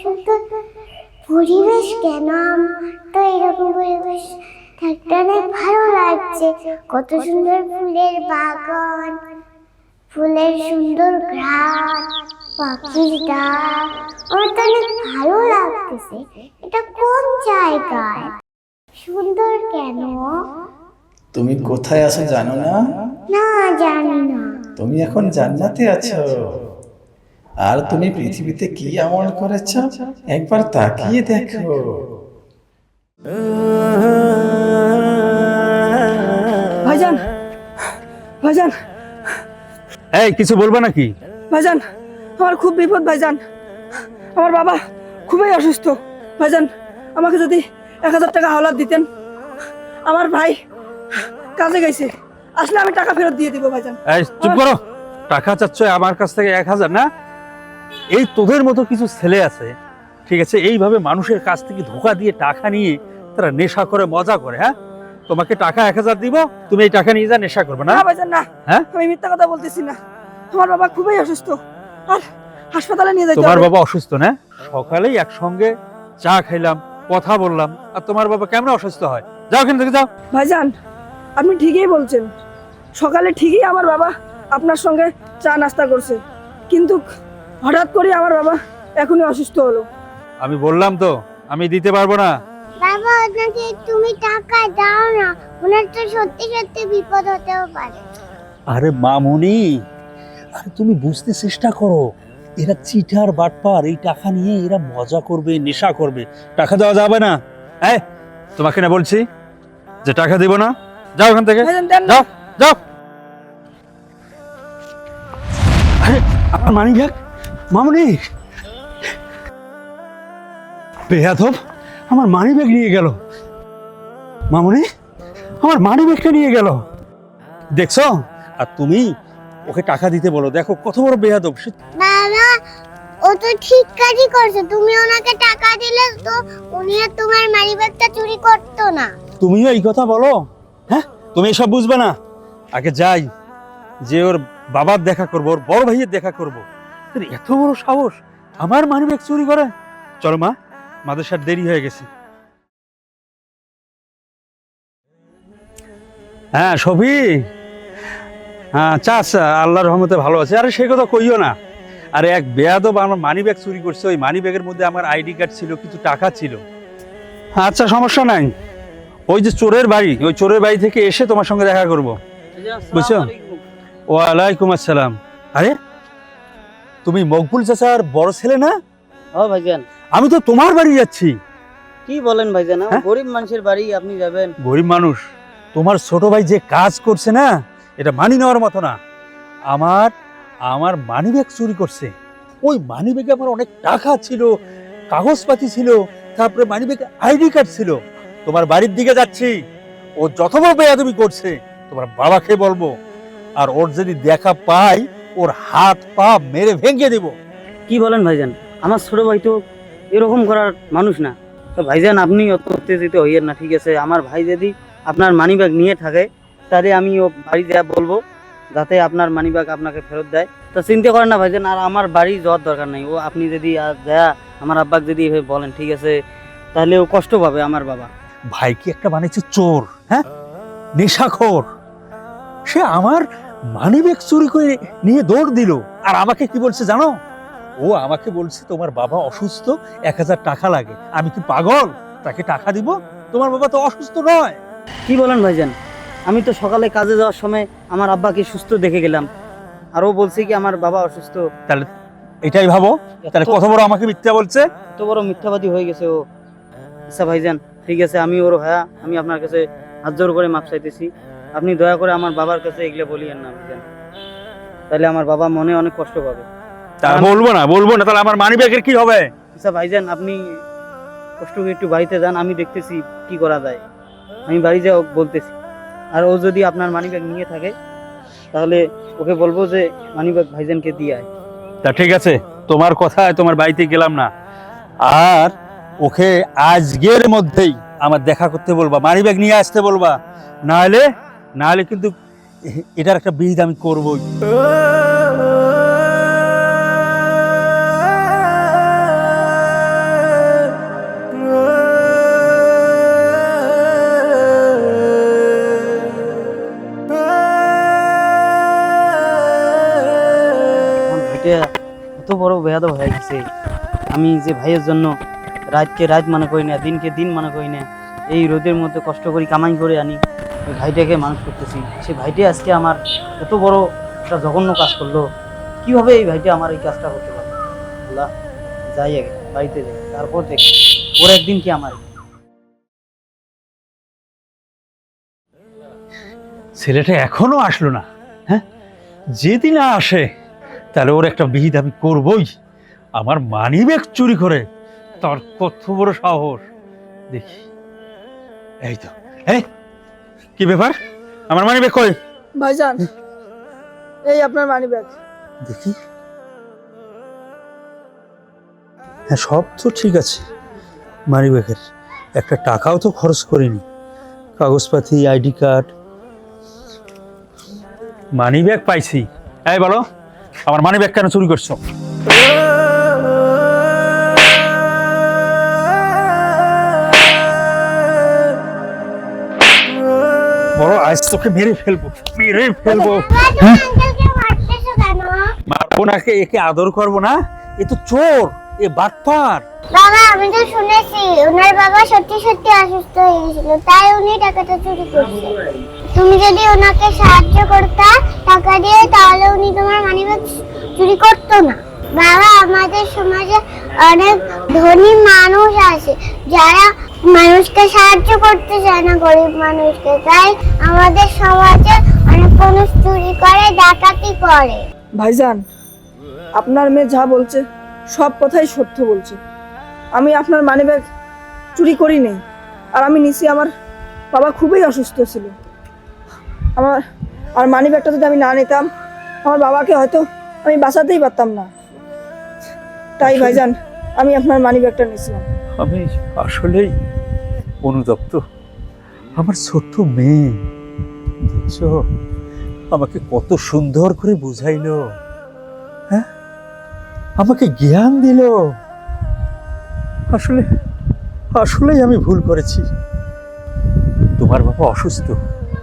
সুন্দর পরিবেশ কেন? তো এরকম পরিবেশ থাকতে অনেক ভালো লাগছে। কত সুন্দর ফুলের বাগান ফুলের সুন্দর ঘ্রাণ পাখির ডাক। আমার তো অনেক ভালো লাগতেছে। এটা কোন জায়গায়? সুন্দর কেন? তুমি কোথায় আছো জানো না? না জানি না। তুমি এখন জান্নাতে আছো। আর তুমি পৃথিবীতে কি আমল করেছ? একবার তাকিয়ে দেখো। ভাইজান ভাইজান। এই কিছু বলব নাকি? ভাইজান আমার খুব বিপদ ভাইজান। আমার বাবা খুবই অসুস্থ। ভাইজান আমাকে যদি এক হাজার টাকা হাওলাত দিতেন আমার ভাই কাজে গেছে। আসলে আমি টাকা ফেরত দিয়ে দিব ভাইজান। এই চুপ করো। টাকা চাচ্ছ আমার কাছ থেকে এক হাজার না? এই তোদের মতো কিছু ছেলে আছে ঠিক আছে এইভাবে মানুষের কাছ থেকে ধোকা দিয়ে টাকা নিয়ে তারা নেশা করে মজা করে হ্যাঁ? তোমাকে টাকা এক হাজার দিব তুমি এই টাকা নিয়ে যা নেশা করবে না। না ভাইজান না। হ্যাঁ? আমি মিথ্যা কথা বলতেছি না। আমার বাবা খুবই অসুস্থ। আর হাসপাতালে নিয়ে যাইতে তোমার বাবা অসুস্থ না? সকালেই একসঙ্গে চা খাইলাম কথা বললাম আর তোমার বাবা কেমন অসুস্থ হয়? যাও এখান থেকে যাও। ভাইজান আপনি ঠিকই বলছেন। সকালে ঠিকই আমার বাবা আপনার সঙ্গে চা নাস্তা করছে। কিন্তু হঠাৎ করে আমার বাবা এখনই অসুস্থ হলো। আমি বললাম তো আমি দিতে পারব না। বাবা ওনাকে তুমি টাকা দাও না ওনার তো সত্যি সত্যি বিপদ হতেও পারে। আরে মামুনি আরে তুমি বুঝতে চেষ্টা করো। এরা চিটার বাটপার এই টাকা নিয়ে এরা মজা করবে নেশা করবে। টাকা দেওয়া যাবে না। এই তোমাকে না বলছি যে টাকা দেব না। যাও ওখান থেকে। যাও যাও। আরে আমার মানি ব্যাগ মামুনি। বেয়াদব আমার মানি ব্যাগ নিয়ে গেল। মামনি আমার মানি ব্যাগটা নিয়ে গেল। দেখছ? আর তুমি ওকে টাকা দিতে বলো। দেখো কত বড় বেয়াদব সে বাবা ও তো ঠিক কাজই করছে। তুমি ওনাকে টাকা দিলে তো উনি আর তোমার মানিব্যাগটা চুরি করতো না। তুমিও এই কথা বলো হ্যাঁ? তুমি এসব বুঝবে না। আগে যাই যে ওর বাবার দেখা করব ওর বড় ভাইয়ের দেখা করব। তোর এত বড় সাহস? আমার মানি ব্যাগ চুরি করে। চলো মা মাদ্রাসার দেরি হয়ে গেছে। হ্যাঁ সফি হ্যাঁ চাষ আল্লাহর রহমতে ভালো আছে। আরে সে কথা কইও না। আরে এক বেয়াদব আমার মানি ব্যাগ চুরি করছে। ওই মানি ব্যাগের মধ্যে আমার আইডি কার্ড ছিল কিছু টাকা ছিল। আচ্ছা সমস্যা নাই। ওই যে চোরের বাড়ি ওই চোরের বাড়ি থেকে এসে তোমার সঙ্গে দেখা করব। বুঝছ? ওয়ালাইকুম আসসালাম। আরে তুমি মকবুল চাচার বড় ছেলে না? ও ভাইজান। আমি তো তোমার বাড়ি যাচ্ছি। কি বলেন ভাইজান? হ্যাঁ? গরিব মানুষের বাড়ি আপনি যাবেন। গরিব মানুষ তোমার ছোট ভাই যে কাজ করছে না এটা মানি নেওয়ার মতো না। আমার আমার মানি ব্যাগ চুরি করছে। ওই মানি ব্যাগে আমার অনেক টাকা ছিল কাগজপাতি ছিল তারপরে মানি ব্যাগে আইডি কার্ড ছিল। তোমার বাড়ির দিকে যাচ্ছি। ও যত বড় বেয়াদবি করছে তোমার বাবাকে বলব। আর ওর যদি দেখা পাই ওর হাত পা মেরে ভেঙে দেবো। কি বলেন ভাইজান? আমার ছোট ভাই তো এরকম করার মানুষ না। তো ভাইজান আপনি অত উত্তেজিত হইয়েন না ঠিক আছে? আমার ভাই যদি আপনার মানিব্যাগ নিয়ে থাকে তাহলে আমি ও বাড়ি যা বলব যাতে আপনার মানিব্যাগ আপনাকে ফেরত দেয়। তো চিন্তা করেন না ভাইজান আর আমার বাড়ি যাওয়ার দরকার নেই। ও আপনি যদি আর যা আমার আব্বাকে যদি এভাবে বলেন ঠিক আছে? তাহলে ও কষ্ট পাবে আমার বাবা। ভাই কি একটা বানিয়েছে চোর হ্যাঁ? নেশাখোর। সে আমার মানিব্যাগ চুরি করে নিয়ে দৌড় দিল। আর আমাকে কি বলছে জানো? ও আমাকে বলছে তোমার বাবা অসুস্থ এক হাজার টাকা লাগে। আমি কি পাগল? তাকে টাকা দিব? তোমার বাবা তো অসুস্থ নয়। কি বলেন ভাইজান? আমি তো সকালে কাজে যাওয়ার সময় আমার আব্বাকে সুস্থ দেখে গেলাম। আর ও বলছে কি আমার বাবা অসুস্থ। তাহলে এটাই ভাবো। তাহলে কত বড় আমাকে মিথ্যা বলছে? এত বড় মিথ্যাবাদী হয়ে গেছে ও। আচ্ছা ভাইজান ঠিক আছে আমি ওর হ্যাঁ আমি আপনার কাছে হাত জোর করে মাপ চাইতেছি। আপনি দয়া করে আমার বাবার কাছে এগুলো বলিয়েন না তাহলে আমার বাবা মনে অনেক কষ্ট পাবে। বলব না বলব না তাহলে আমার মানিব্যাগের কি হবে? আচ্ছা ভাইজান আপনি কষ্ট করে একটু বাড়িতে যান আমি দেখতেছি কি করা যায়। আমি বাড়ি যাও বলতেছি। আর ও যদি আপনার মানিব্যাগ নিয়ে থাকে তাহলে ওকে বলব যে মানিব্যাগ ভাইজানকে দিয়ে আয়। তা ঠিক আছে তোমার কথায় তোমার বাড়িতে গেলাম না। আর ওকে আজকের মধ্যেই আমার দেখা করতে বলবা মানি ব্যাগ নিয়ে আসতে বলবা। নাহলে নাহলে কিন্তু এটার একটা বীজ আমি করবই। এত বড় বেহাদ হয়ে গেছে। আমি যে ভাইয়ের জন্য রাতকে রাত মনে করি না, দিনকে দিন মনে করি না। এই রোদের মধ্যে কষ্ট করি, কামাই করে আনি। ওই ভাইটাকে মানুষ করতেছি। সেই ভাইটি আজকে আমার এত বড় একটা জঘন্য কাজ করল। কীভাবে এই ভাইটা আমার এই কাজটা করতে পারে? আল্লাহ, যাই আগে বাড়িতে যাই, তারপর দেখি। ওর একদিন কি আমার ছেলেটা এখনও আসলো না হ্যাঁ? যেদিন আসে, তাহলে ওর একটা বিহিত আমি করবই। আমার মানি ব্যাগ চুরি করে, তার কত বড় সাহস। দেখি। এই তো। এই কি ব্যাপার? আমার মানি ব্যাগ কই? ভাইজান এই আপনার মানি ব্যাগ দেখি। হ্যাঁ সব তো ঠিক আছে। মানি ব্যাগের একটা টাকাও তো খরচ করিনি। কাগজপাতি আইডি কার্ড। মানি ব্যাগ পাইছি। এই বলো আমার মানি ব্যাগ কেন চুরি করছ? আজ তোকে মেরে ফেলব মেরে ফেলব। কেন? মারবো না একে আদর করব না? এ তো চোর এ বাটপার। বাবা আমি তো শুনেছি ওনার বাবা সত্যি সত্যি অসুস্থ হয়ে তাই উনি টাকাটা চুরি করছে। তুমি যদি ওনাকে সাহায্য করতা টাকা দিয়ে তাহলে উনি তোমার মানিব্যাগ চুরি করতো না। বাবা আমাদের সমাজে অনেক ধনী মানুষ আছে যারা মানুষকে সাহায্য করতে চায় না গরিব মানুষকে। তাই আমাদের সমাজে অনেক মানুষ চুরি করে ডাকাতি করে। ভাইজান আপনার মেয়ে যা বলছে সব কথাই সত্য বলছে। আমি আপনার মানি ব্যাগ চুরি করি নেই আর আমি নিছি আমার বাবা খুবই অসুস্থ ছিল। আমার আর মানি ব্যাগটা যদি আমি না নিতাম আমার বাবাকে হয়তো আমি বাঁচাতেই পারতাম না। তাই ভাইজান আমি আপনার মানি ব্যাগটা নিয়েছিলাম। আমি আসলেই অনুতপ্ত আমার ছোট্ট মেয়ে। দেখছ? আমাকে কত সুন্দর করে বুঝাইলো। হ্যাঁ? আমাকে জ্ঞান দিল। আসলে, আসলেই আমি ভুল করেছি। তোমার বাবা অসুস্থ।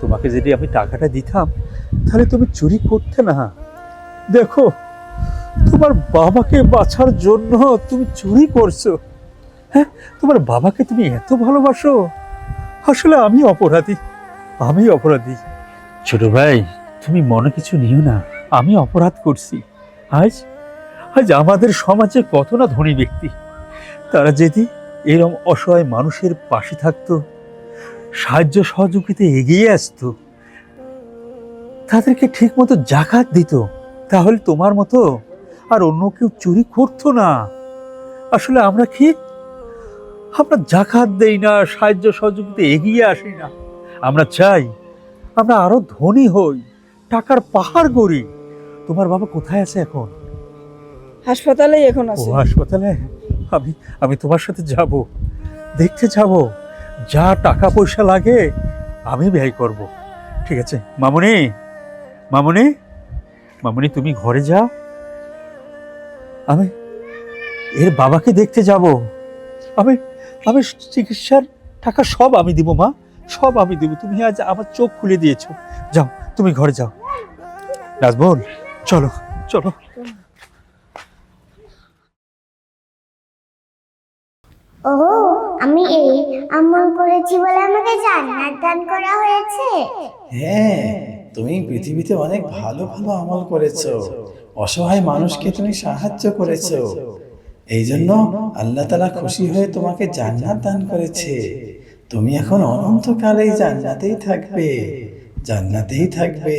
তোমাকে যদি আমি টাকাটা দিতাম, তাহলে তুমি চুরি করতে না। দেখো, তোমার বাবাকে বাঁচার জন্য তুমি চুরি করছ। হ্যাঁ তোমার বাবাকে তুমি এত ভালোবাসো? আসলে আমি অপরাধী আমি অপরাধী। ছোট ভাই, তুমি মনে কিছু নিও না, আমি অপরাধ করছি। আজ আজ আমাদের সমাজে কত না ধনী ব্যক্তি। তারা যদি এরম অসহায় মানুষের পাশে থাকতো, সাহায্য সহযোগিতা এগিয়ে আসতো, তাদেরকে ঠিক মতো জাকাত দিত, তাহলে তোমার মতো আর অন্য কেউ চুরি করতো না। আসলে আমরা কি আমরা জাকাত দেই না সাহায্য সহযোগিতা এগিয়ে আসি না। আমরা চাই আমরা আরও ধনী হই টাকার পাহাড় গড়ি। তোমার বাবা কোথায় আছে এখন? হাসপাতালে এখন ও আছে। হাসপাতালে? আমি আমি তোমার সাথে যাব দেখতে যাব। যা টাকা পয়সা লাগে আমি ব্যয় করব। ঠিক আছে? মামুনি মামুনি মামুনি তুমি ঘরে যাও। আমি এর বাবাকে দেখতে যাব। আমি আমি চিকিৎসার টাকা সব আমি দিব মা। সব আমি দিব। তুমি আজ আমার চোখ খুলে দিয়েছ। যাও তুমি ঘরে যাও। নাজবুল চলো চলো। ওহো আমি এই আমল করেছি বলে আমাকে জান্নাত দান করা হয়েছে। হ্যাঁ তুমি পৃথিবীতে অনেক ভালো ভালো আমল করেছ। অসহায় মানুষকে তুমি সাহায্য করেছ। এই জন্য আল্লাহ তালা খুশি হয়ে তোমাকে জান্নাত দান করেছে। তুমি এখন অনন্তকালেই জান্নাতেই থাকবে। জান্নাতেই থাকবে।